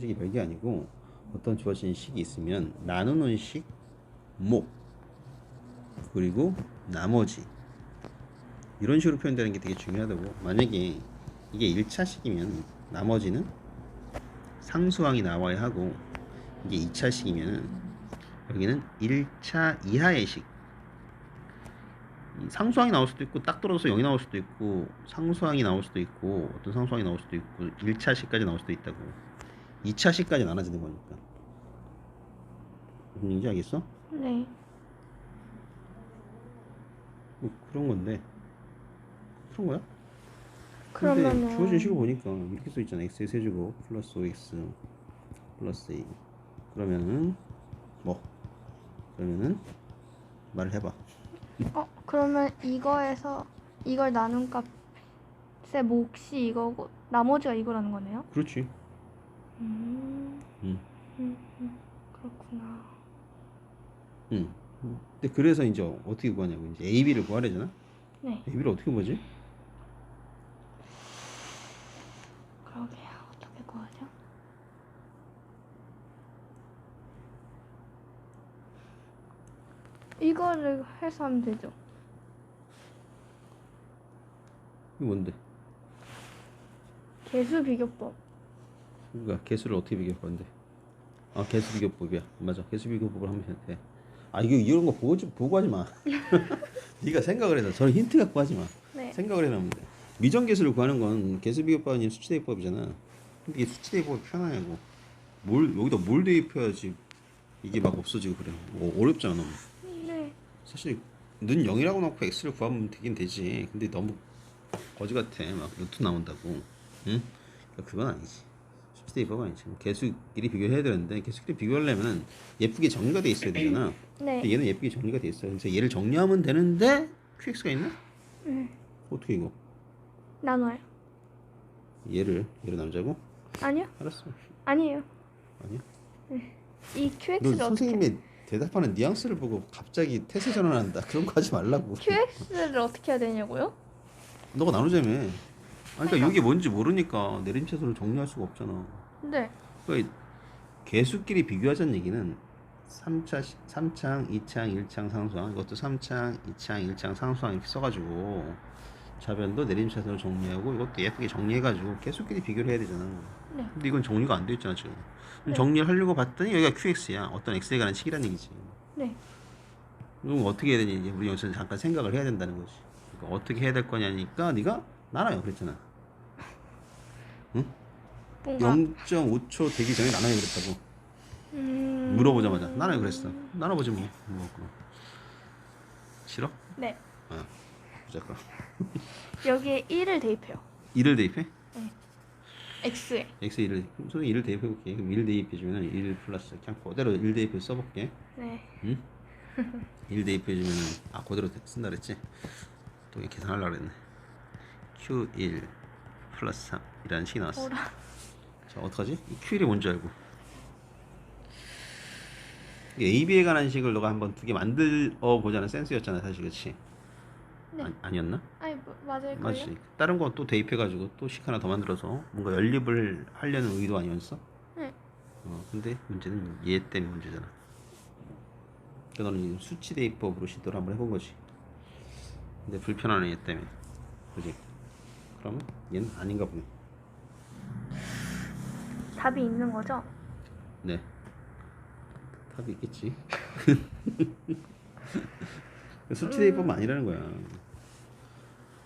식이 별게 아니고 어떤 주어진 식이 있으면 나누는 식, 목 그리고 나머지. 이런 식으로 표현되는 게 되게 중요하다고. 만약에 이게 1차식이면 나머지는 상수항이 나와야 하고 이게 2차식이면 여기는 1차 이하의 식. 이 상수항이 나올 수도 있고 딱 떨어져서 0이 나올 수도 있고 상수항이 나올 수도 있고 어떤 상수항이 나올 수도 있고 1차식까지 나올 수도 있다고 2차식까지 나눠지는 거니까 무슨 얘기인지 알겠어? 네. 뭐 그런 건데 그런 거야? 그러면은 주어진 식을 보니까 이렇게 써 있잖아 x의 세제곱 플러스 5x 플러스 a 그러면은 뭐 그러면은 말을 해봐 어 그러면 이거에서 이걸 나눈 값의 몫이 이거고 나머지가 이거라는 거네요? 그렇지 음. 음. 음, 음. 그렇구나. 응 근데 그래서 이제 어떻게 구하냐고 이제 a, b를 구하려잖아 네. a, b를 어떻게 구하지? 그러게요. 어떻게 구하죠? 이거를 해서 하면 되죠. 이게 뭔데? 개수 비교법. 그러니까 개수를 어떻게 비교할 건데? 아 개수 비교법이야. 맞아. 개수 비교법을 하면 돼. 아 이거 이런 거 보고 좀 보고 하지 마. 네가 생각을 해서 저는 힌트 갖고 하지 마. 네. 생각을 해놓으면 돼. 미정 개수를 구하는 건 개수 비교법 아닌 수치 대입법이잖아. 근데 이게 수치 대입법이 편하냐고. 뭘 여기다 뭘 대입해야지 이게 막 없어지고 그래. 뭐 어렵잖아. 너무. 네. 사실 는 0이라고 놓고 x를 구하면 되긴 되지. 근데 너무 거지 같아. 막 루트 나온다고. 응? 그건 아니지. 수치 대입법 아니지. 개수끼리 비교해야 되는데 개수끼리 비교하려면 예쁘게 정리가 돼 있어야 되잖아. 근데 네. 얘는 예쁘게 정리가 돼 있어. 그래서 얘를 정리하면 되는데 qx가 있나? 음. 어떻게 이거? 나눠요. 얘를 얘로 나누자고? 아니요. 알았어. 아니에요. 아니야. 이너 QX를 어떻게 선생님의 대답하는 뉘앙스를 보고 갑자기 태세 전환한다. 그런 거 하지 말라고. QX를 어떻게 해야 되냐고요? 너가 나누자며. 아니, 그러니까 이게 뭔지 모르니까 내림차순을 정리할 수가 없잖아. 네. 그러니까 개수끼리 비교하자는 얘기는 3차, 3창, 2창, 1창 상수항 이것도 3창, 2창, 1창 상수항 이렇게 써가지고 좌변도 내림차순을 정리하고 이것도 예쁘게 정리해가지고 개수끼리 비교를 해야 되잖아. 네. 근데 이건 정리가 안 돼 있잖아 지금. 네. 정리를 하려고 봤더니 여기가 QX야. 어떤 X에 관한 식이란 얘기지. 네. 그럼 어떻게 해야 되니? 우리 여기서 잠깐 생각을 해야 된다는 거지. 그러니까 어떻게 해야 될 거냐니까 네가 나눠요 그랬잖아. 뭔가 0.5초 되기 전에 나눠요 그랬다고. 음... 물어보자마자 나눠요 그랬어. 나눠보지 뭐. 뭐 그럼. 싫어? 네. 아, 무조건. 여기에 1을 대입해요. 1을 대입해? X에. X 1을 그럼 소위 1을 대입해 볼게. 그럼 1 대입해 주면은 1 플러스 그냥 그대로 1 대입해 써 볼게. 네. 응? 1 대입해 주면은 아 그대로 쓴다 그랬지? 또 계산하려고 그랬네. Q1 플러스 3이라는 식이 나왔어. 자 어떡하지? 이 Q1이 뭔지 알고 이게 AB에 관한 식을 너가 한번 두 개 만들어 보자는 센스였잖아 사실 그치? 네. 아, 아니었나? 아니 뭐, 맞을걸요? 맞지 다른 거 또 대입해가지고 또 식 하나 더 만들어서 뭔가 연립을 하려는 의도 아니었어? 네. 어 근데 문제는 얘 때문에 문제잖아 그러니까 너는 지금 수치 대입법으로 시도를 한번 해본 거지 근데 불편하네 얘 때문에 그지? 그러면 얘는 아닌가 보네 답이 있는 거죠? 네. 답이 있겠지. 수치 대 입법은 아니라는 거야.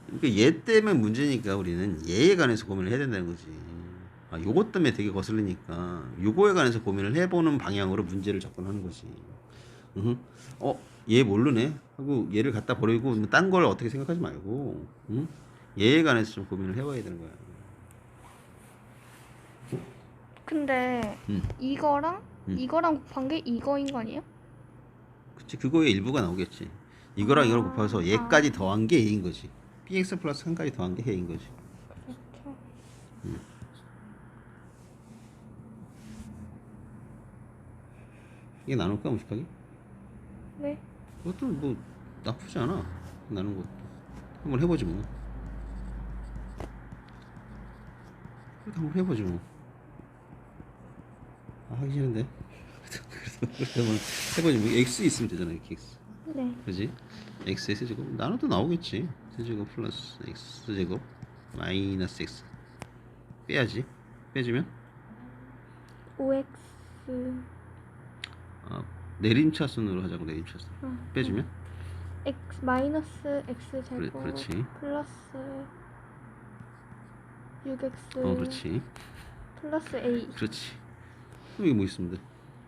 그러니까 얘 때문에 문제니까 우리는 얘에 관해서 고민을 해야 된다는 거지. 아, 요것 때문에 되게 거슬리니까 요거에 관해서 고민을 해보는 방향으로 문제를 접근하는 거지. 으흠. 어, 얘 모르네 하고 얘를 갖다 버리고 딴 걸 어떻게 생각하지 말고, 응? 얘에 관해서 좀 고민을 해봐야 되는 거야. 근데 음. 이거랑 음. 이거랑 곱한 게 이거인 거 아니에요? 그치 그거의 일부가 나오겠지 이거랑 이걸 곱해서 얘까지 더한 게 얘인 거지 bx 플러스 한 가지 더한 게 해인 거지 그렇죠. 이게 나눌까 무식하게? 네. 그것도 뭐 나쁘지 않아 나눈 것도 한번 해보지 뭐 한번 해보지 뭐 하기 싫은데. 그래서 한번 해보지. 뭐 x 있으면 되잖아 이렇게 x. 네. 그지? x 세제곱 나눠도 나오겠지. 세제곱 플러스 x 제곱 마이너스 x 빼야지. 빼주면 5x 아, 내림차순으로 하자고 내림차순. 어, 빼주면 x 마이너스 x 그래, 제곱 그렇지. 플러스 6x 어 그렇지. 플러스 a 그렇지. 이게 뭐 돼?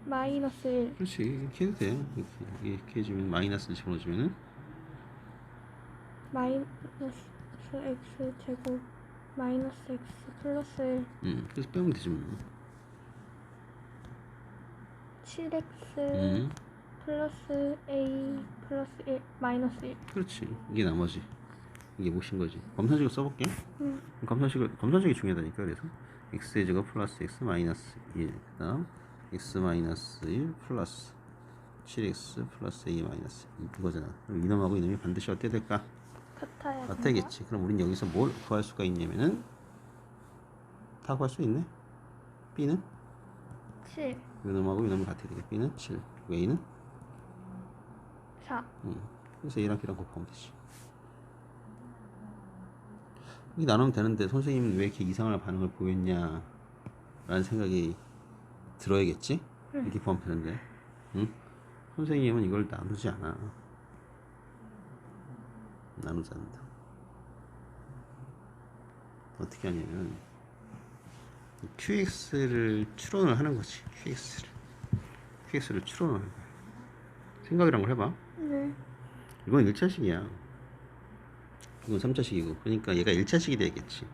마이너스 1 그렇지. 이렇게 해도 돼. 이렇게, 이렇게 해주면 마이너스를 집어넣어주면은 마이너스 x 제곱 마이너스 x 플러스 1 음 그래서 빼면 되지 뭐. 7x 음 플러스 a 플러스 1 마이너스 1 그렇지. 이게 나머지. 이게 무엇인 거지? 검산식을 써볼게. 음. 검산식을 검산식이 중요하다니까 그래서 x 제곱 플러스 x 마이너스 1 그다음 x 마이너스 1 플러스 7x 플러스 a 마이너스 2 이거잖아. 그럼 이놈하고 이놈이 반드시 어떻게 될까? 같아야 같아야겠지. 그럼 우린 여기서 뭘 구할 수가 있냐면은 다 구할 수 있네. b는 7 이놈하고 이놈이 같아야 되겠 b는 7 그리고 a는 4 음. 그래서 a랑 b랑 곱하면 되지. 이게 나누면 되는데 선생님은 왜 이렇게 이상한 반응을 보였냐 라는 생각이 들어야겠지? 응. 이렇게 보면 되는데 응? 선생님은 이걸 나누지 않아 나누지 않는다 어떻게 하냐면 QX를 추론을 하는 거지 QX를 QX를 추론을 하는 거야 생각이란 걸 해봐 네. 이건 1차식이야. 이건 3차식이고. 그러니까 얘가 1차식이 되겠지.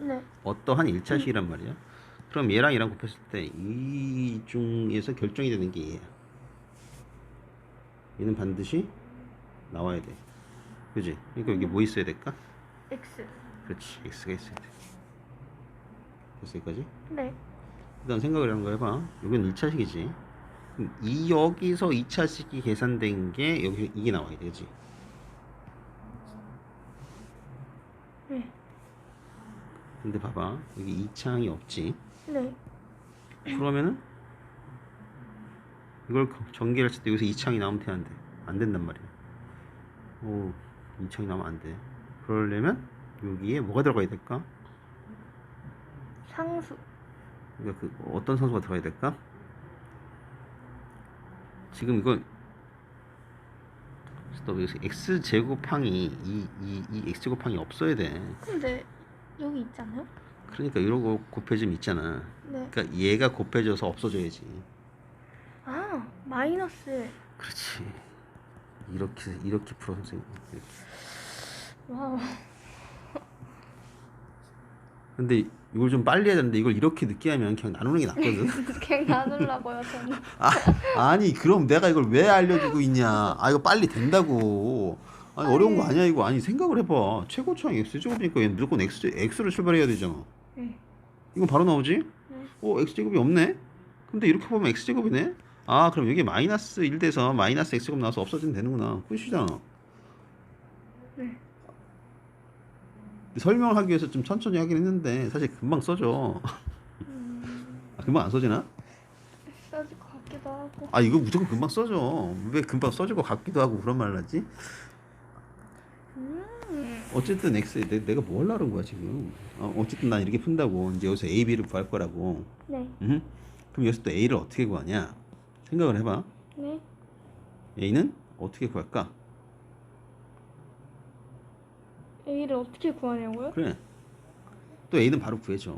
네. 어떠한 1차식이란 말이야. 그럼 얘랑 얘랑 곱했을 때 이 중에서 결정이 되는 게 얘야. 얘는 반드시 나와야 돼. 그지? 그러니까 여기 뭐 있어야 될까? x 그렇지. x가 있어야 돼. 됐어 여기까지? 네. 그 다음 생각을 하는 거 해봐. 여기는 1차식이지. 이 여기서 2차식이 계산된 게 여기 이게 나와야 되지. 네. 근데 봐봐. 여기 2창이 없지. 네. 그러면은 이걸 전개를 했을 때 여기서 2창이 나오면 되는데 안 된단 말이야. 오, 2창이 나오면 안 돼. 그러려면 여기에 뭐가 들어가야 될까? 상수 그러니까 그 어떤 선수가 들어가야 될까? 지금 이건 또 여기서 x 제곱항이 이, 이, 이 x 제곱항이 없어야 돼. 근데 여기 있잖아요 그러니까 이러고 곱해지면 있잖아. 네. 그러니까 얘가 곱해져서 없어져야지. 아 마이너스 그렇지. 이렇게 이렇게 풀어 선생님. 이렇게. 와우 근데 이걸 좀 빨리 해야 되는데 이걸 이렇게 늦게 하면 그냥 나누는 게 낫거든. 그냥 나누려고요 저는 아, 아니 그럼 내가 이걸 왜 알려주고 있냐? 아 이거 빨리 된다고. 아니 어려운 거 아니야 이거. 아니 생각을 해봐. 최고차항 x 제곱이니까 얘는 무조건 x x로 출발해야 되잖아. 네. 이건 바로 나오지? 네. 어 x 제곱이 없네. 근데 이렇게 보면 x 제곱이네. 아 그럼 여기 마이너스 1 돼서 마이너스 x 제곱 나와서 없어지면 되는구나. 끝이잖아. 네. 설명을 하기 위해서 좀 천천히 하긴 했는데 사실 금방 써져. 음, 아, 금방 안 써지나? 써질 것 같기도 하고 아 이거 무조건 금방 써져. 왜 금방 써질 것 같기도 하고 그런 말을 하지? 음, 어쨌든 X 내, 내가 뭐 하려는 거야 지금? 어, 어쨌든 난 이렇게 푼다고 이제 여기서 A, B를 구할 거라고. 네. 음? 그럼 여기서 또 A를 어떻게 구하냐? 생각을 해봐. 네. A는 어떻게 구할까? A를 어떻게 구하냐고요? 그래. 또 A는 바로 구해줘.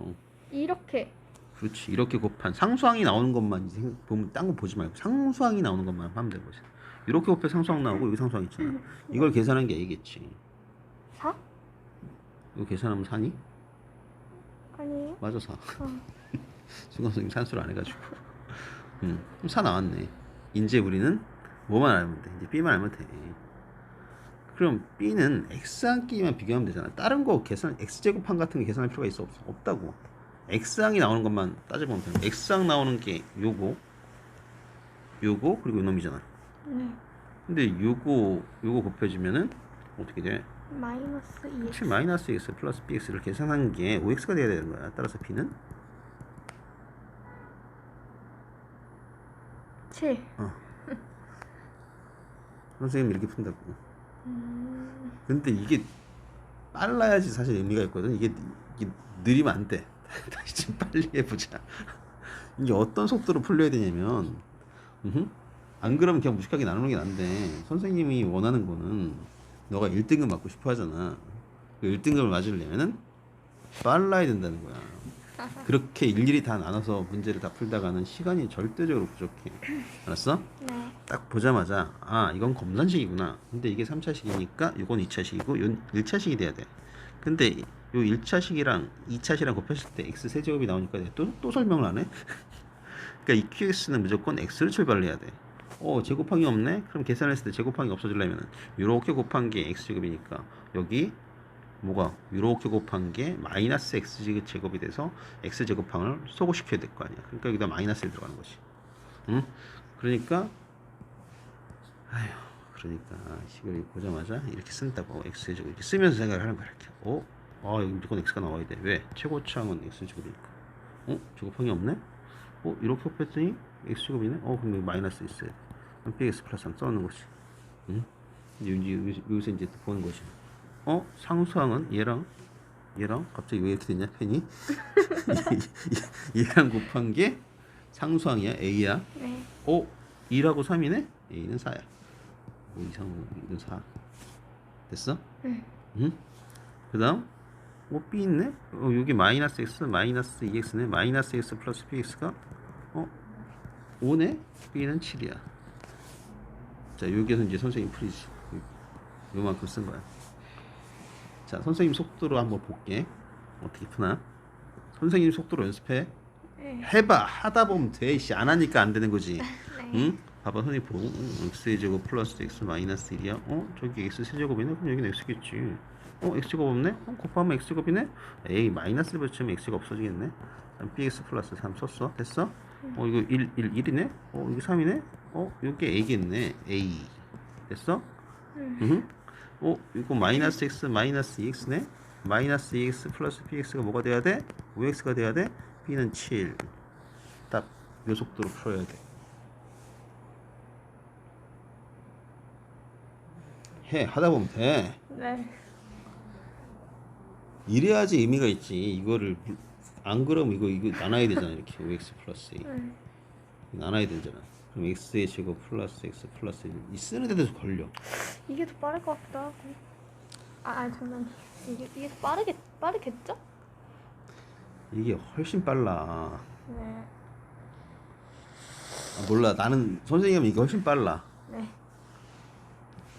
이렇게 그렇지. 이렇게 곱한 상수항이 나오는 것만 생각- 보면 딴 거 보지 말고 상수항이 나오는 것만 하면 되는 거지. 이렇게 곱해 상수항 나오고 여기 상수항 있잖아. 이걸 계산한 게 A겠지. 4? 이거 계산하면 4니? 아니에요? 맞아 4. 어. 수강 선생님 산수를 안 해가지고. 음, 그럼 4 나왔네. 이제 우리는 뭐만 알면 돼. 이제 B만 알면 돼. 그럼 B는 X항끼리만 비교하면 되잖아. 다른 거 계산, X제곱항 같은 거 계산할 필요가 있어? 없어? 없다고. X항이 나오는 것만 따져보면 돼. X항 나오는 게 요거, 요거, 그리고 요놈이잖아. 네. 근데 요거, 요거 곱해주면은 어떻게 돼? 마이너스 2x 7 마이너스 x 플러스 bx를 계산한 게 5x가 돼야 되는 거야. 따라서 b는 7. 선생님 이렇게 푼다고. 음, 근데 이게 빨라야지 사실 의미가 있거든. 이게, 이게 느리면 안 돼. 다시 좀 빨리 해보자. 이게 어떤 속도로 풀려야 되냐면. 안 그러면 그냥 무식하게 나누는 게 난데, 선생님이 원하는 거는 너가 1등급 맞고 싶어 하잖아. 그 1등급을 맞으려면은 빨라야 된다는 거야. 그렇게 일일이 다 나눠서 문제를 다 풀다가는 시간이 절대적으로 부족해. 알았어? 네. 딱 보자마자 아 이건 검산식이구나 근데 이게 3차식이니까 이건 2차식이고 이건 1차식이 돼야 돼 근데 요 1차식이랑 2차식이랑 곱했을 때 x 세제곱이 나오니까 또, 또 설명을 하네 그러니까 EQX는 무조건 x를 출발을 해야 돼 어 제곱항이 없네 그럼 계산했을 때 제곱항이 없어지려면 이렇게 곱한 게 x제곱이니까 여기 뭐가 이렇게 곱한 게 마이너스 x 제곱이 돼서 x 제곱항을 소거시켜야 될 거 아니야 그러니까 여기다 마이너스를 들어가는 거지 응? 그러니까 아휴 그러니까 식을 보자마자 이렇게 쓴다고 x 제곱 이렇게 쓰면서 생각을 하는 거야 이렇게 어? 아 여기 무조건 x가 나와야 돼 왜 최고차항은 x 제곱이니까 어? 제곱항이 없네? 어? 이렇게 곱했더니 x 제곱이네? 어 그럼 여기 마이너스 있어야 돼 그럼 bx 플러스 3 써놓는 거지 응? 이제 여기- 여기서 이제 또 보는 거지 어? 상수항은 얘랑 얘랑 갑자기 왜 이렇게 됐냐 펜이 얘 랑 곱한 게 상수항이야 a야 네. 어? 2라고 3이네? A는 4야. 5 이상 5는 4. 됐어? 응. 응? 그 다음, 어, B 있네? 어, 여기 마이너스 X, 마이너스 2X네? 마이너스 X 플러스 BX가, 어? 5네? B는 7이야. 자, 여기에서 이제 선생님 풀이지. 요만큼 쓴 거야. 자, 선생님 속도로 한번 볼게. 어떻게 푸나? 선생님 속도로 연습해. 네. 해봐. 하다 보면 돼. 씨, 안 하니까 안 되는 거지. 네. 응? 봐봐 선생님 보고 응, x의 제곱 플러스 x 마이너스 1이야 어? 저기 x 세제곱이네? 그럼 여기는 x겠지 어? x제곱 없네? 어? 곱하면 x제곱이네? 에이 마이너스를 붙이면 x가 없어지겠네 bx 플러스 3 썼어? 됐어? 어 이거 1, 1, 1이네? 어 이게 3이네? 어? 이게 a겠네 a 됐어? 응. 어? 이거 마이너스 x 마이너스 2x네? 마이너스 2x 플러스 bx가 뭐가 돼야 돼? 5x가 돼야 돼? b는 7딱 요 속도로 풀어야 돼 해 하다 보면 돼 네. 이래야지 의미가 있지 이거를 물- 안 그러면 이거 이거 나눠야 되잖아 이렇게 5x 플러스 a 네. 나눠야 되잖아 그럼 x의 제곱 플러스 x 플러스 1. 이 쓰는 데도 걸려 이게 더 빠를 것 같기도 하고. 아, 아니 잠깐. 이게 이게 더 빠르겠 빠르겠죠? 이게 훨씬 빨라 네. 아, 몰라 나는 선생님은 이게 훨씬 빨라 네.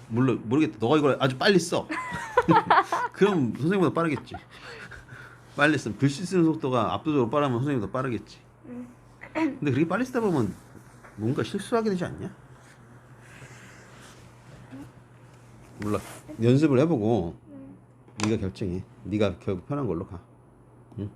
몰라 모르겠다 너가 이걸 아주 빨리 써 그럼 선생님보다 빠르겠지 빨리 쓰면 글씨 쓰는 속도가 압도적으로 빠르면 선생님보다 빠르겠지. 음. 근데 그렇게 빨리 쓰다 보면 뭔가 실수하게 되지 않냐? 몰라. 연습을 해보고 네가 결정해. 네가 결국 편한 걸로 가